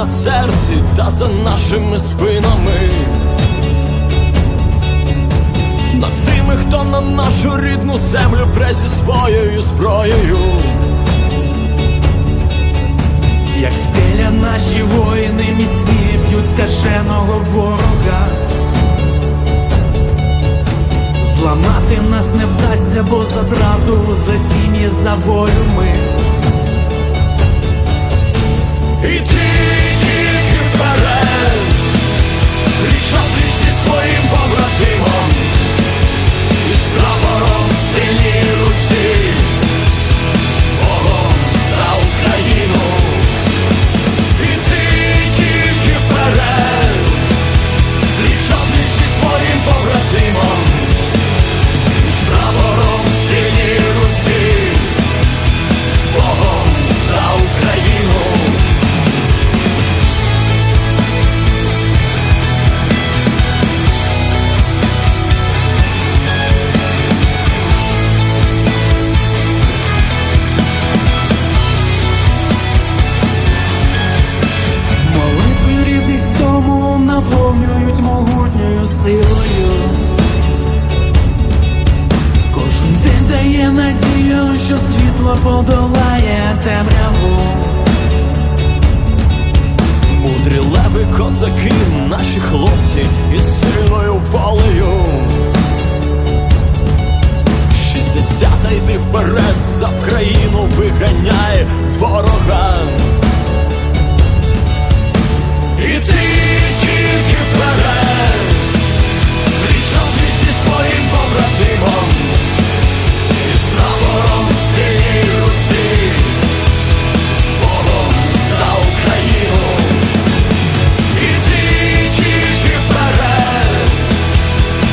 на серці та за нашими спинами. Над тими, хто на нашу рідну землю пре зі своєю зброєю. Як стеля наші воїни міцні б'ють скаженого ворога. Зламати нас не вдасться, бо за правду, за сім'ї, за волю ми. Тільки світло подолає темряву. Мудрі леви, козаки, наші хлопці із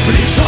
brilló